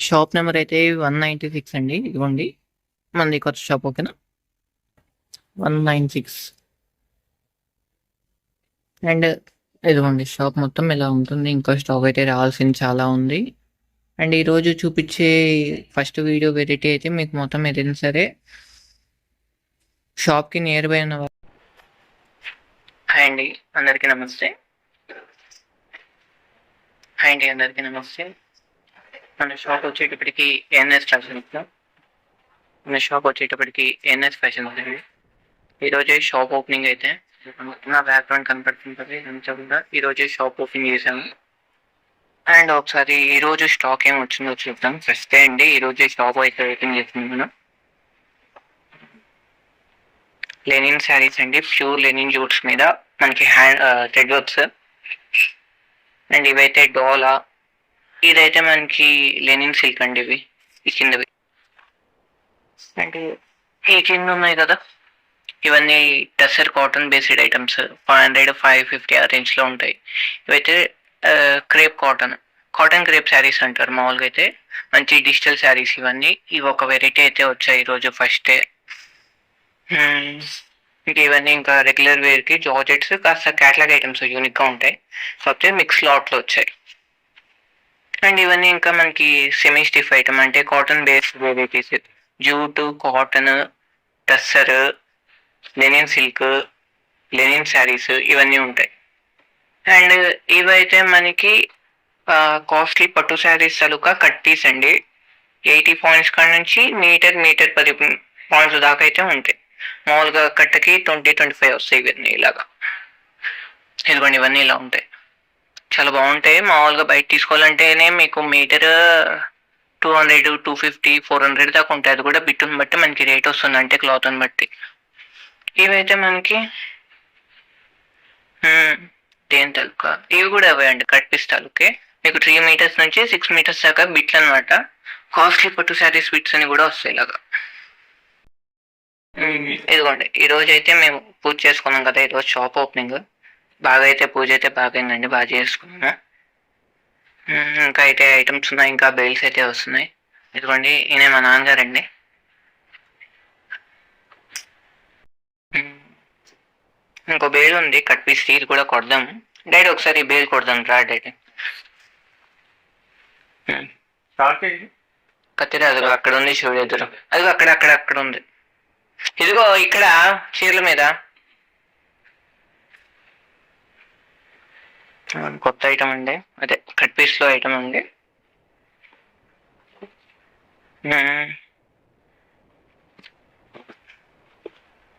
Shop number అయితే one ninety six అండి. ఇదిగోండి మనది కొత్త షాప్ ఓకేనా? One nine six. అండ్ ఇదిగోండి షాప్ మొత్తం ఇలా ఉంటుంది. ఇంకో స్టాక్ అయితే రావాల్సింది చాలా ఉంది. అండ్ ఈరోజు చూపించే ఫస్ట్ వీడియో వెరైటీ అయితే మీకు మొత్తం ఏదైనా సరే షాప్కి నియర్ బై ఉన్న వా- హాయ్ అండి. అందరికీ నమస్తే. హాయ్ అండి అందరికీ నమస్తే. మన షాప్ వచ్చేటప్పటికి ఎన్ఎస్ ఫ్యాషన్ మన షాప్ వచ్చేటప్పటికి ఎన్ఎస్ ఫ్యాషన్ అండి ఈరోజే షాప్ ఓపెనింగ్ అయితే నా బ్యాక్గ్రౌండ్ కనపడుతుంటుంది ఇదంతా కూడా ఈరోజే షాప్ ఓపెన్ చేశాను. అండ్ ఒకసారి ఈరోజు స్టాక్ ఏం వచ్చిందో చూద్దాం. ఫస్ట్ అండి ఈరోజే షాప్ అయితే ఓపెన్ చేసింది మనం. లెనిన్ శారీస్ అండి ప్యూర్ లెనిన్ జూట్స్ మీద మనకి హ్యాండ్ థ్రెడ్ వర్క్స్ అండ్ ఇవైతే డోలా ఇదైతే మనకి లెనిన్ సిల్క్ అండి ఇవి. ఈ కిందవి. అండ్ ఈ కింద ఉన్నాయి కదా? ఇవన్నీ tussar cotton based items. Five hundred five fifty ఆ రేంజ్లో ఉంటాయి. ఇవైతే crepe cotton. Cotton crepe saris అంటారు మామూలుగా అయితే. మంచి డిజిటల్ శారీస్ ఇవన్నీ. ఇవి ఒక వెరైటీ అయితే వచ్చాయి ఈరోజు ఫస్ట్ ఇంకా ఇవన్నీ ఇంకా రెగ్యులర్ వేర్కి జార్జెట్స్ కాస్త క్యాటలాగ్ ఐటమ్స్ యూనిక్గా ఉంటాయి. కాకపోతే మిక్స్ లాట్లో వచ్చాయి. అండ్ ఇవన్నీ ఇంకా మనకి సెమీ స్టిఫ్ ఐటమ్ అంటే cotton based varieties jute cotton tussar linen silk linen saris ఇవన్నీ ఉంటాయి. అండ్ ఇవైతే మనకి కాస్ట్లీ పట్టు శారీస్ తలుకా కట్టీస్ అండి. ఎయిటీ పాయింట్స్ కాడ నుంచి మీటర్ మీటర్ పది పాయింట్స్ దాకా అయితే ఉంటాయి. మామూలుగా కట్టకి ట్వంటీ ట్వంటీ ఫైవ్ వస్తాయి ఇవన్నీ ఇలాగా. ఇదిగోండి ఇవన్నీ ఇలా ఉంటాయి. చాలా బాగుంటాయి. మామూలుగా బయట తీసుకోవాలంటేనే మీకు metre two hundred two fifty four hundred దాకా ఉంటాయి. అది కూడా బిట్టుని బట్టి మనకి రేట్ వస్తుంది. అంటే క్లాత్ని బట్టి. ఇవైతే మనకి దేని తలుక? ఇవి కూడా అవే అండి. కట్ పీస్ మీకు త్రీ మీటర్స్ నుంచి సిక్స్ మీటర్స్ దాకా బిట్లు అనమాట కాస్ట్లీ పట్టు శారీస్ బిట్స్ అని కూడా వస్తాయి ఇలాగా. ఇదిగోండి. ఈరోజు అయితే మేము పూజ చేసుకున్నాం కదా ఈరోజు షాప్ ఓపెనింగ్. బాగా అయితే పూజ అయితే బాగా అయిందండి బాగా చేసుకున్నాము మ్మ్, ఇంకా అయితే ఐటమ్స్ ఉన్నాయి ఇంకా బెయిల్స్ అయితే వస్తున్నాయి. ఇదిగోండి ఈయన మా నాన్నగారండి. ఇంకో బేల్ ఉంది కట్ పీస్ స్టీల్ కూడా కొడదాం డాడీ ఒకసారి బేల్ కొడదాం రా డాడీ. కత్తిరి అదిగో అక్కడ ఉంది చూడు ఎదురు. అదిగో అక్కడ అక్కడ అక్కడ ఉంది. ఇదిగో ఇక్కడ చీరల మీద. కొత్త ఐటమ్ అండి. అదే కట్ పీస్లో ఐటమ్ అండి.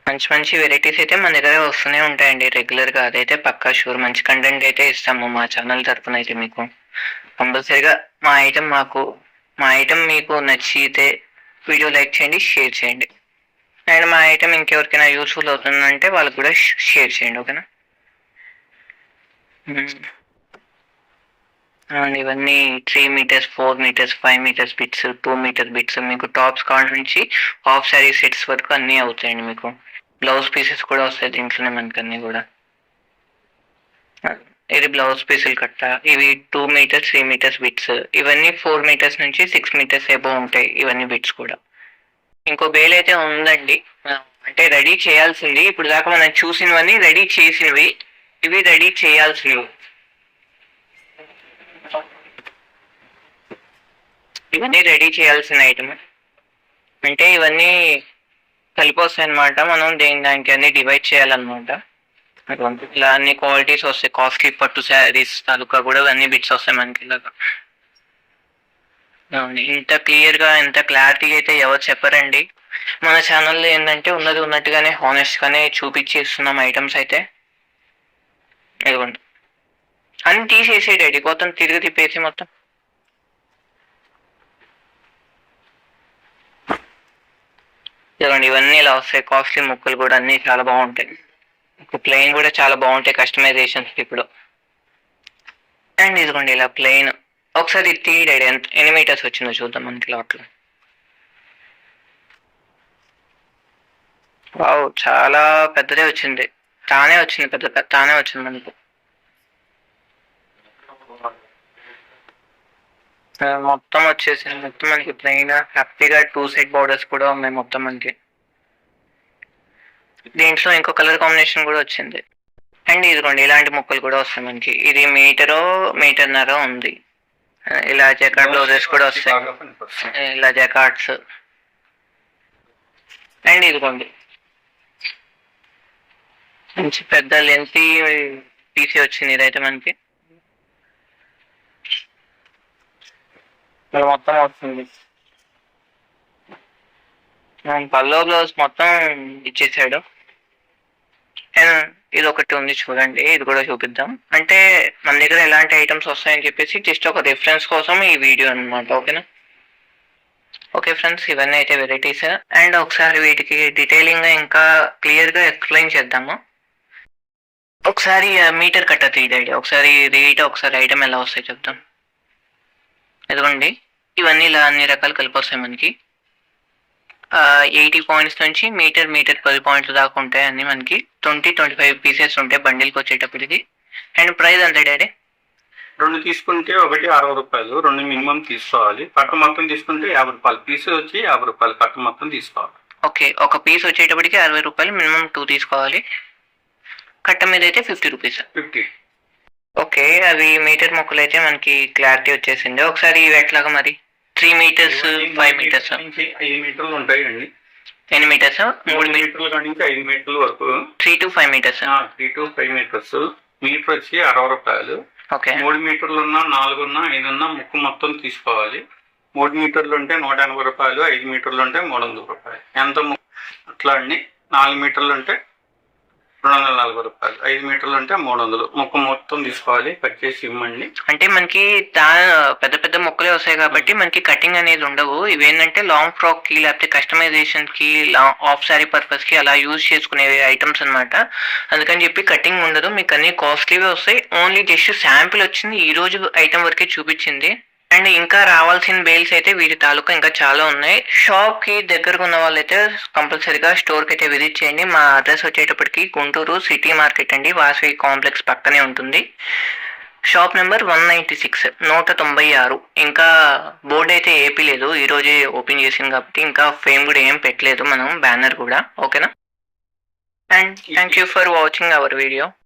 మంచి మంచి వెరైటీస్ అయితే మన దగ్గర వస్తూనే ఉంటాయండి. రెగ్యులర్గా అదైతే పక్కా షూర్ మంచి కంటెంట్ అయితే ఇస్తాము మా ఛానల్ తరఫున అయితే మీకు. కంపల్సరీగా మా ఐటమ్ మాకు మా ఐటమ్ మీకు నచ్చితే వీడియో లైక్ చేయండి షేర్ చేయండి. అండ్ మా ఐటమ్ ఇంకెవరికైనా యూస్ఫుల్ అవుతుందంటే వాళ్ళకి కూడా షేర్ చేయండి ఓకేనా ఇవన్నీ three metres four metres five metres bits two metre bits మీకు టాప్స్ కావాల్సి నుంచి హాఫ్ శారీ సెట్స్ వరకు అన్నీ అవుతాయండి మీకు. బ్లౌజ్ పీసెస్ కూడా వస్తాయి దీంట్లోనే మనకి అన్నీ కూడా. ఇది బ్లౌజ్ పీసులు కట్ట. ఇవి two metres three metres bits ఇవన్నీ ఫోర్ మీటర్స్ నుంచి సిక్స్ మీటర్స్ ఏబో ఉంటాయి ఇవన్నీ బిట్స్ కూడా. ఇంకో బేల్ అయితే ఉందండి. అంటే రెడీ చేయాల్సింది. ఇప్పుడు దాకా మనం చూసినవన్నీ రెడీ చేసినవి. ఇవి రెడీ చేయాల్సినవి. ఇవన్నీ రెడీ చేయాల్సిన ఐటమ్. అంటే ఇవన్నీ కలిపి వస్తాయి అనమాట మనం దేని దానికి అన్ని డివైడ్ చేయాలన్నమాట. ఇలా అన్ని క్వాలిటీస్ వస్తాయి. కాస్ట్లీ పట్టు శారీస్ తాలూకా కూడా అన్ని బిట్స్ వస్తాయి మనకి ఇలాగా. అవును, ఇంత క్లియర్గా ఇంత క్లారిటీగా అయితే ఎవరు చెప్పరండి. మన ఛానల్లో ఏంటంటే ఉన్నది ఉన్నట్టుగానే హానెస్ట్గానే చూపించి ఇస్తున్నాం ఐటమ్స్ అయితే. ఇదిగోండి అన్ని తీసేసే డాడీ మొత్తం తిరిగి తిప్పేసి మొత్తం. ఇదిగోండి ఇవన్నీ ఇలా వస్తాయి. కాస్ట్లీ ముక్కలు కూడా అన్నీ చాలా బాగుంటాయి. ప్లెయిన్ కూడా చాలా బాగుంటాయి కస్టమైజేషన్స్ ఇప్పుడు. అండ్ ఇదిగోండి ఇలా ప్లెయిన్. ఒకసారి తీ డాడీ ఎంత ఎన్ని మీటర్స్ వచ్చిందో చూద్దాం మనకి లాట్లో. వావ్ చాలా పెద్దదే వచ్చింది. తానే వచ్చింది పెద్ద పెద్ద- తానే వచ్చింది మనకి. మొత్తం వచ్చేసింది. మొత్తం మనకి ప్లెయిన్ హ్యాపీగా టూ సైడ్ బార్డర్స్ కూడా ఉన్నాయి మొత్తం మనకి. దీంట్లో ఇంకో కలర్ కాంబినేషన్ కూడా వచ్చింది. అండ్ ఇదిగోండి ఇలాంటి ముక్కలు కూడా వస్తాయి మనకి. ఇది మీటరు మీటర్నరో ఉంది. ఇలా జకార్డ్ బ్లౌజెస్ కూడా వస్తాయి. ఇలా జకాట్స్ అండ్ ఇదిగోండి మంచి పెద్ద లెంతీ పీసీ వచ్చింది ఇదైతే మనకి. మొత్తం వస్తుంది. పల్లో బ్లౌజ్ మొత్తం ఇచ్చేసాడు. అండ్ ఇది ఒకటి ఉంది చూడండి ఇది కూడా చూపిద్దాం. అంటే మన దగ్గర ఎలాంటి ఐటమ్స్ వస్తాయని చెప్పేసి జస్ట్ ఒక రిఫరెన్స్ కోసం ఈ వీడియో అన్నమాట ఓకేనా ఓకే ఫ్రెండ్స్ ఇవన్నీ అయితే వెరైటీస్ అండ్ ఒకసారి వీటికి డీటెయిలింగ్గా ఇంకా క్లియర్గా ఎక్స్ప్లెయిన్ చేద్దాము. ఒకసారి మీటర్ కట్ట తీయండి ఒకసారి రేట్ ఒకసారి ఐటమ్ ఎలా వస్తాయి చెప్తాం ఇదిగోండి. ఇవన్నీ ఇలా అన్ని రకాలు కలిపి వస్తాయి మనకి. ఎయిటీ పాయింట్స్ నుంచి మీటర్ మీటర్ పది పాయింట్స్ దాకా ఉంటాయి అన్ని మనకి. ట్వంటీ ట్వంటీ ఫైవ్ పీసెస్ ఉంటాయి బండిల్కి వచ్చేటప్పటికి అండ్ ప్రైస్ ఎంత డాడీ? రెండు తీసుకుంటే ఒకటి అరవై రూపాయలు రెండు మినిమం తీసుకోవాలి. కట్ట మొత్తం తీసుకుంటే యాభై రూపాయలు. పీస్ వచ్చి యాభై రూపాయలు కట్ట మొత్తం తీసుకోవాలి. ఓకే ఒక పీస్ వచ్చేటప్పటికి అరవై రూపాయలు మినిమం టూ తీసుకోవాలి. కట్ట మీద అయితే ఫిఫ్టీ రూపీస్. ఫిఫ్టీ. ఓకే అవి మీటర్ మొక్కలు అయితే మనకి క్లారిటీ వచ్చేసింది. ఒకసారి ఇవి ఎట్లాగా మరి. Three metres five metres. ఐదు మీటర్లు ఉంటాయండి. ఎన్ని మీటర్స్? మూడు మూడు మీటర్ మీటర్ల నుంచి ఐదు మీటర్ల వరకు. Three to five metres. Three to five metres. Metre వచ్చి అరవై రూపాయలు. ఓకే. మూడు మీటర్లు ఉన్నా నాలుగు ఉన్నా ఐదు ఉన్నా ముక్కు మొత్తం తీసుకోవాలి. మూడు మీటర్లు ఉంటే నూట ఎనభై రూపాయలు ఐదు మీటర్లు ఉంటే మూడు వందల రూపాయలు. ఎంత అట్లా అండి? నాలుగు మీటర్లు ఉంటే రెండు వందల నలభై రూపాయలు. ఐదు మీటర్లు ఉంటే మూడు వందలు. మొక్క మొత్తం తీసుకోవాలి కట్ చేసి ఇవ్వండి అంటే మనకి దా పెద్ద పెద్ద మొక్కలే వస్తాయి కాబట్టి మనకి కటింగ్ అనేది ఉండవు. ఇవేంటంటే లాంగ్ ఫ్రాక్కి లేకపోతే కస్టమైజేషన్కి ఆఫ్ సారీ పర్పస్కి అలా యూజ్ చేసుకునే ఐటమ్స్ అన్నమాట. అందుకని చెప్పి కటింగ్ ఉండదు. మీకు అన్ని కాస్ట్లీవే వస్తాయి. ఓన్లీ జస్ట్ శాంపిల్ వచ్చింది. ఈ రోజు ఐటమ్ వరకే చూపించింది. అండ్ ఇంకా రావాల్సిన బేల్స్ అయితే వీరి తాలూకా ఇంకా చాలా ఉన్నాయి. షాప్కి దగ్గరకు ఉన్న వాళ్ళైతే కంపల్సరీగా స్టోర్కి అయితే విజిట్ చేయండి. మా అడ్రస్ వచ్చేటప్పటికి గుంటూరు సిటీ మార్కెట్ అండి. వాసవి కాంప్లెక్స్ పక్కనే ఉంటుంది. Shop number one ninety six నూట తొంభై ఆరు. ఇంకా బోర్డు అయితే ఏపీ లేదు. ఈ రోజే ఓపెన్ చేసింది కాబట్టి ఇంకా ఫేమ్ కూడా ఏం పెట్టలేదు మనం. బ్యానర్ కూడా. ఓకేనా? And thank you for watching our video.